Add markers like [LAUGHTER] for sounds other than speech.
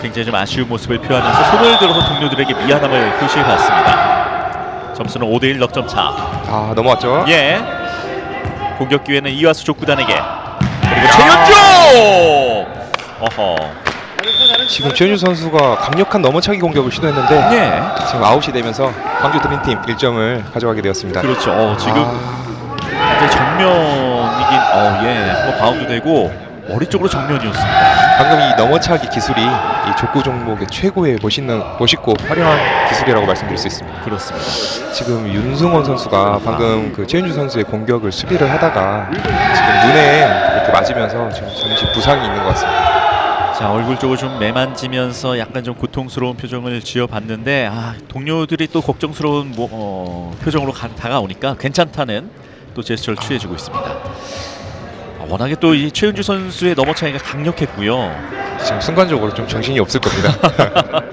굉장히 좀 아쉬운 모습을 표하면서 손을 들어서 동료들에게 미안함을 표시해 봤습니다. 점수는 5대1 넉점 차. 아 넘어왔죠. 예. 공격 기회는 이화수 족구단에게. 그리고 최현종. 어허. 지금 최윤주 선수가 강력한 넘어차기 공격을 시도했는데 예. 지금 아웃이 되면서 광주 드림팀 1점을 가져가게 되었습니다. 그렇죠. 어, 지금 아, 이제 정면이긴. 어, 예. 한번 바운드 되고 머리 쪽으로 정면이었습니다. 방금 이 넘어차기 기술이 이 족구 종목의 최고의 멋있는 멋있고 화려한 기술이라고 말씀드릴 수 있습니다. 그렇습니다. 지금 윤승원 선수가 방금 그 최윤주 선수의 공격을 수비를 하다가 지금 눈에 이렇게 맞으면서 지금 잠시 부상이 있는 것 같습니다. 자 얼굴 쪽을 좀 매만지면서 약간 좀 고통스러운 표정을 지어봤는데 아, 동료들이 또 걱정스러운 뭐, 어, 표정으로 가, 다가오니까 괜찮다는 또 제스처를 취해주고 있습니다. 아, 워낙에 또 이 최은주 선수의 넘어차기가 강력했고요. 지금 순간적으로 좀 정신이 없을 겁니다. [LAUGHS]